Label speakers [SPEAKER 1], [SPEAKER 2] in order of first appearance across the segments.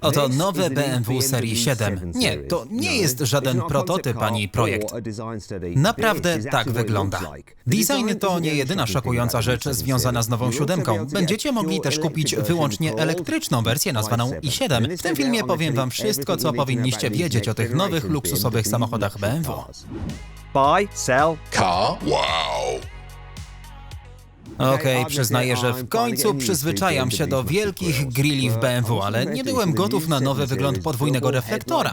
[SPEAKER 1] Oto nowe BMW serii 7. Nie, to nie jest żaden prototyp ani projekt. Naprawdę tak wygląda. Design to nie jedyna szokująca rzecz związana z nową siódemką. Będziecie mogli też kupić wyłącznie elektryczną wersję nazwaną i7. W tym filmie powiem wam wszystko, co powinniście wiedzieć o tych nowych luksusowych samochodach BMW.
[SPEAKER 2] Buy, sell,
[SPEAKER 3] Car. Wow.
[SPEAKER 1] Okej, przyznaję, że w końcu przyzwyczajam się do wielkich grilli w BMW, ale nie byłem gotów na nowy wygląd podwójnego reflektora.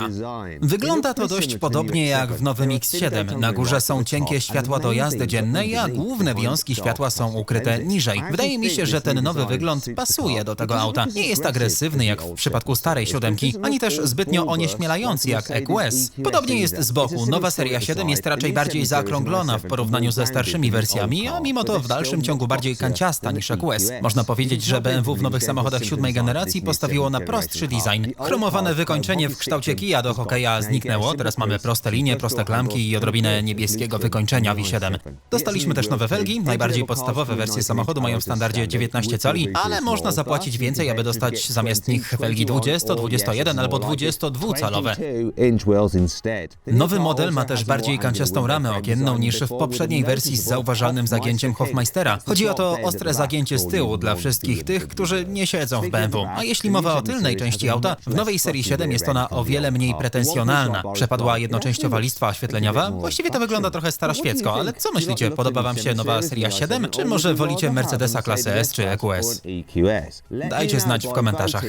[SPEAKER 1] Wygląda to dość podobnie jak w nowym X7. Na górze są cienkie światła do jazdy dziennej, a główne wiązki światła są ukryte niżej. Wydaje mi się, że ten nowy wygląd pasuje do tego auta. Nie jest agresywny jak w przypadku starej siódemki, ani też zbytnio onieśmielający jak EQS. Podobnie jest z boku. Nowa seria 7 jest raczej bardziej zaokrąglona w porównaniu ze starszymi wersjami, a mimo to w dalszym ciągu bardziej kanciasta niż EQS. Można powiedzieć, że BMW w nowych samochodach siódmej generacji postawiło na prostszy design. Chromowane wykończenie w kształcie kija do hokeja zniknęło, teraz mamy proste linie, proste klamki i odrobinę niebieskiego wykończenia w i7. Dostaliśmy też nowe felgi, najbardziej podstawowe wersje samochodu mają w standardzie 19 cali, ale można zapłacić więcej, aby dostać zamiast nich felgi 20, 21 albo 22-calowe. Nowy model ma też bardziej kanciastą ramę okienną niż w poprzedniej wersji z zauważalnym zagięciem Hofmeistera. Chodzi o to ostre zagięcie z tyłu dla wszystkich tych, którzy nie siedzą w BMW. A jeśli mowa o tylnej części auta, w nowej serii 7 jest ona o wiele mniej pretensjonalna. Przepadła jednoczęściowa listwa oświetleniowa. Właściwie to wygląda trochę staroświecko, ale co myślicie? Podoba wam się nowa seria 7? Czy może wolicie Mercedesa klasy S czy EQS? Dajcie znać w komentarzach.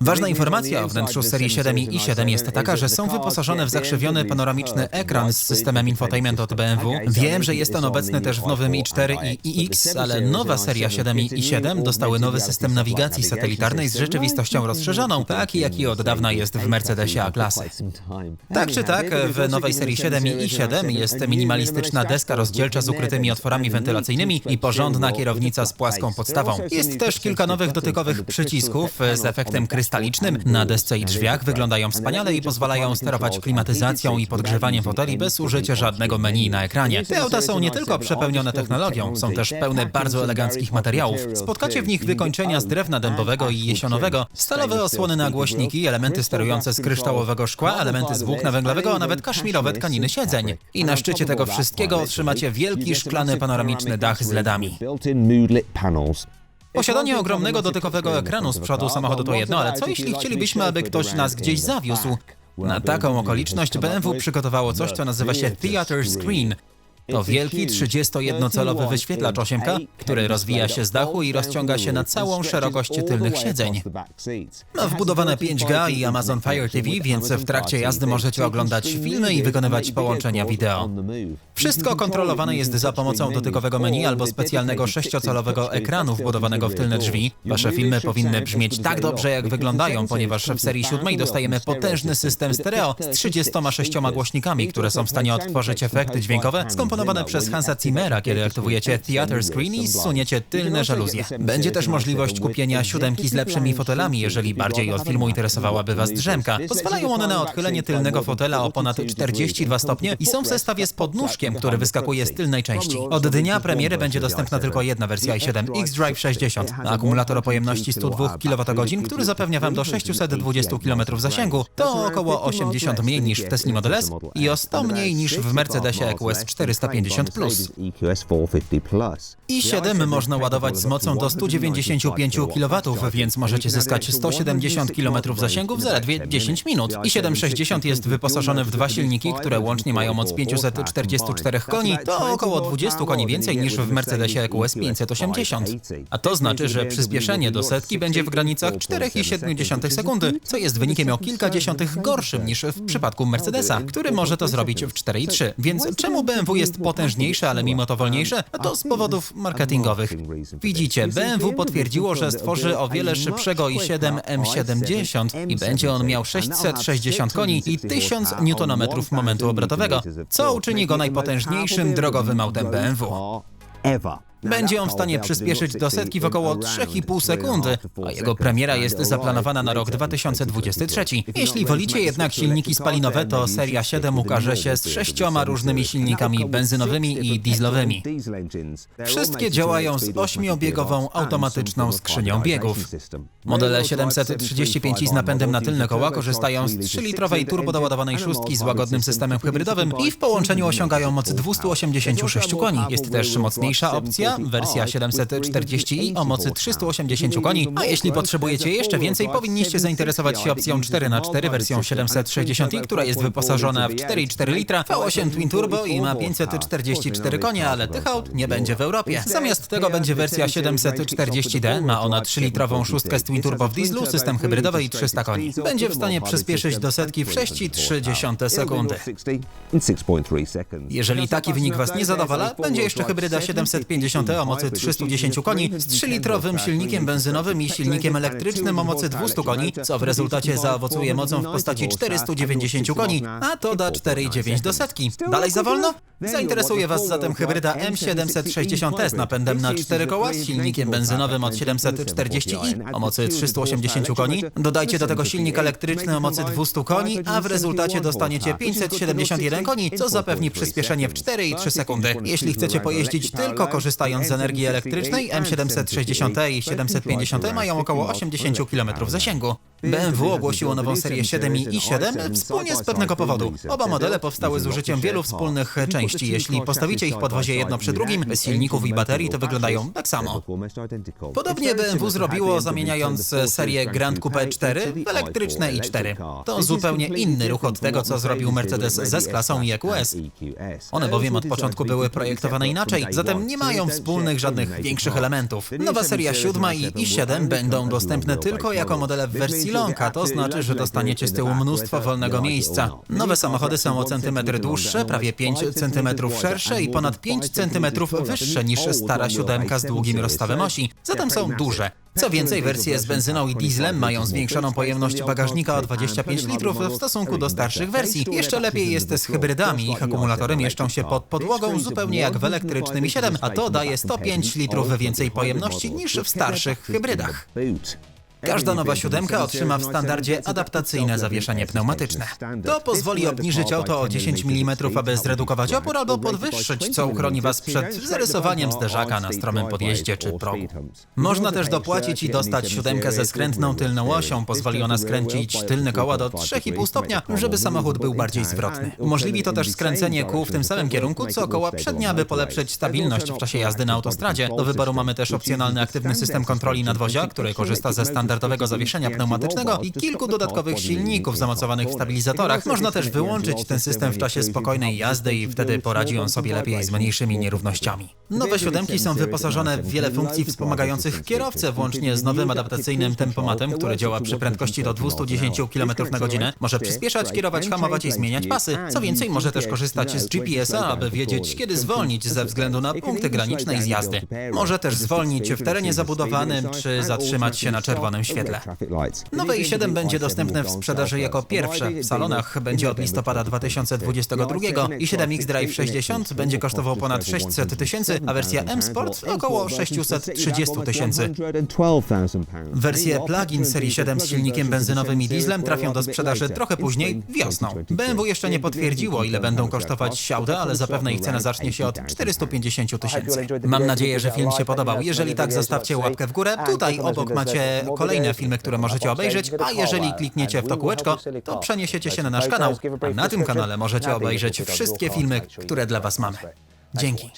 [SPEAKER 1] Ważna informacja o wnętrzu serii 7 i i7 jest taka, że są wyposażone w zakrzywiony panoramiczny ekran z systemem infotainment od BMW. Wiem, że jest on obecny też w nowym i4 i iX, ale nowa seria 7 i i7 dostały nowy system nawigacji satelitarnej z rzeczywistością rozszerzoną, taki jaki od dawna jest w Mercedesie A-klasy. Tak czy tak, w nowej serii 7 i i7 jest minimalistyczna deska rozdzielcza z ukrytymi otworami wentylacyjnymi i porządna kierownica z płaską podstawą. Jest też kilka nowych dotykowych przycisków z efektem krystalicznym na desce i drzwiach, wyglądają wspaniale i pozwalają sterować klimatyzacją i podgrzewaniem foteli bez użycia żadnego menu na ekranie. Te auta są nie tylko przepełnione technologią, są też pełne bardzo eleganckich materiałów. Spotkacie w nich wykończenia z drewna dębowego i jesionowego, stalowe osłony na głośniki, elementy sterujące z kryształowego szkła, elementy z włókna węglowego, a nawet kaszmirowe tkaniny siedzeń. I na szczycie tego wszystkiego otrzymacie wielki szklany panoramiczny dach z LEDami. Posiadanie ogromnego dotykowego ekranu z przodu samochodu to jedno, ale co jeśli chcielibyśmy, aby ktoś nas gdzieś zawiózł? Na taką okoliczność BMW przygotowało coś, co nazywa się Theater Screen. To wielki 31-calowy wyświetlacz 8K, który rozwija się z dachu i rozciąga się na całą szerokość tylnych siedzeń. Ma wbudowane 5G i Amazon Fire TV, więc w trakcie jazdy możecie oglądać filmy i wykonywać połączenia wideo. Wszystko kontrolowane jest za pomocą dotykowego menu albo specjalnego 6-calowego ekranu wbudowanego w tylne drzwi. Wasze filmy powinny brzmieć tak dobrze, jak wyglądają, ponieważ w serii 7 dostajemy potężny system stereo z 36 głośnikami, które są w stanie odtworzyć efekty dźwiękowe skomponowane przez Hansa Zimmera, kiedy aktywujecie Theater Screen i zsuniecie tylne żaluzje. Będzie też możliwość kupienia siódemki z lepszymi fotelami, jeżeli bardziej od filmu interesowałaby Was drzemka. Pozwalają one na odchylenie tylnego fotela o ponad 42 stopnie i są w zestawie z podnóżkiem, który wyskakuje z tylnej części. Od dnia premiery będzie dostępna tylko jedna wersja i7 X-Drive 60. Akumulator o pojemności 102 kWh, który zapewnia Wam do 620 km zasięgu. To około 80 mniej niż w Tesla Model S i o 100 mniej niż w Mercedesie EQS 450 Plus. i7 można ładować z mocą do 195 kW, więc możecie zyskać 170 km zasięgu w zaledwie 10 minut. i760 jest wyposażony w dwa silniki, które łącznie mają moc 544 koni, to około 20 koni więcej niż w Mercedesie EQS 580. A to znaczy, że przyspieszenie do setki będzie w granicach 4,7 sekundy, co jest wynikiem o kilka dziesiątych gorszym niż w przypadku Mercedesa, który może to zrobić w 4,3. Więc czemu BMW jest potężniejsze, ale mimo to wolniejsze? No to z powodów marketingowych. Widzicie, BMW potwierdziło, że stworzy o wiele szybszego i7 M70 i będzie on miał 660 koni i 1000 Nm momentu obrotowego, co uczyni go najpotężniejszym drogowym autem BMW. Będzie on w stanie przyspieszyć do setki w około 3,5 sekundy, a jego premiera jest zaplanowana na rok 2023. Jeśli wolicie jednak silniki spalinowe, to seria 7 ukaże się z sześcioma różnymi silnikami benzynowymi i dieslowymi. Wszystkie działają z ośmiobiegową automatyczną skrzynią biegów. Modele 735i z napędem na tylne koła korzystają z 3-litrowej turbodoładowanej szóstki z łagodnym systemem hybrydowym i w połączeniu osiągają moc 286 koni. Jest też mocniejsza opcja, wersja 740i o mocy 380 koni, a jeśli potrzebujecie jeszcze więcej, powinniście zainteresować się opcją 4x4 wersją 760i, która jest wyposażona w 4,4 litra V8 Twin Turbo i ma 544 konie, ale tych aut nie będzie w Europie. Zamiast tego będzie wersja 740D, ma ona 3-litrową szóstkę z Twin Turbo w dieslu, system hybrydowy i 300 koni. Będzie w stanie przyspieszyć do setki w 6,3 sekundy. Jeżeli taki wynik Was nie zadowala, będzie jeszcze hybryda 750 o mocy 310 koni z 3-litrowym silnikiem benzynowym i silnikiem elektrycznym o mocy 200 koni, co w rezultacie zaowocuje mocą w postaci 490 koni, a to da 4,9 do setki. Dalej za wolno? Zainteresuje Was zatem hybryda M760 z napędem na 4 koła z silnikiem benzynowym od 740i o mocy 380 koni. Dodajcie do tego silnik elektryczny o mocy 200 koni, a w rezultacie dostaniecie 571 koni, co zapewni przyspieszenie w 4,3 sekundy. Jeśli chcecie pojeździć tylko korzystając z energii elektrycznej, M760 i 750 mają około 80 km zasięgu. BMW ogłosiło nową serię 7 i i7 wspólnie z pewnego powodu. Oba modele powstały z użyciem wielu wspólnych części. Jeśli postawicie ich podwozie jedno przy drugim, bez silników i baterii, to wyglądają tak samo. Podobnie BMW zrobiło zamieniając serię Grand Coupe 4 w elektryczne i4. To zupełnie inny ruch od tego, co zrobił Mercedes ze S-klasą i EQS. One bowiem od początku były projektowane inaczej, zatem nie mają wspólnych żadnych większych elementów. Nowa seria 7 i i7 będą dostępne tylko jako modele w wersji long, a to znaczy, że dostaniecie z tyłu mnóstwo wolnego miejsca. Nowe samochody są o centymetr dłuższe, prawie 5 centymetrów szersze i ponad 5 centymetrów wyższe niż stara siódemka z długim rozstawem osi, zatem są duże. Co więcej, wersje z benzyną i dieslem mają zwiększoną pojemność bagażnika o 25 litrów w stosunku do starszych wersji. Jeszcze lepiej jest z hybrydami. Ich akumulatory mieszczą się pod podłogą, zupełnie jak w elektrycznym i7, a to daje 105 litrów więcej pojemności niż w starszych hybrydach. Każda nowa siódemka otrzyma w standardzie adaptacyjne zawieszenie pneumatyczne. To pozwoli obniżyć auto o 10 mm, aby zredukować opór albo podwyższyć, co uchroni Was przed zarysowaniem zderzaka na stromym podjeździe czy progu. Można też dopłacić i dostać siódemkę ze skrętną tylną osią. Pozwoli ona skręcić tylne koła do 3,5 stopnia, żeby samochód był bardziej zwrotny. Umożliwi to też skręcenie kół w tym samym kierunku, co koła przednie, aby polepszyć stabilność w czasie jazdy na autostradzie. Do wyboru mamy też opcjonalny aktywny system kontroli nadwozia, który korzysta ze standardowego zawieszenia pneumatycznego i kilku dodatkowych silników zamocowanych w stabilizatorach. Można też wyłączyć ten system w czasie spokojnej jazdy i wtedy poradzi on sobie lepiej z mniejszymi nierównościami. Nowe siódemki są wyposażone w wiele funkcji wspomagających kierowcę, włącznie z nowym adaptacyjnym tempomatem, który działa przy prędkości do 210 km na godzinę. Może przyspieszać, kierować, hamować i zmieniać pasy. Co więcej, może też korzystać z GPS-a, aby wiedzieć, kiedy zwolnić ze względu na punkty graniczne i zjazdy. Może też zwolnić w terenie zabudowanym, czy zatrzymać się na czerwonym świetle. Nowe i7 będzie dostępne w sprzedaży jako pierwsze. W salonach będzie od listopada 2022 i 7X Drive 60 będzie kosztował ponad 600 tysięcy, a wersja M Sport około 630 tysięcy. Wersje plug-in serii 7 z silnikiem benzynowym i dieslem trafią do sprzedaży trochę później, wiosną. BMW jeszcze nie potwierdziło, ile będą kosztować auta, ale zapewne ich cena zacznie się od 450 tysięcy. Mam nadzieję, że film się podobał. Jeżeli tak, zostawcie łapkę w górę. Tutaj obok macie kolejne filmy, które możecie obejrzeć, a jeżeli klikniecie w to kółeczko, to przeniesiecie się na nasz kanał, a na tym kanale możecie obejrzeć wszystkie filmy, które dla Was mamy. Dzięki.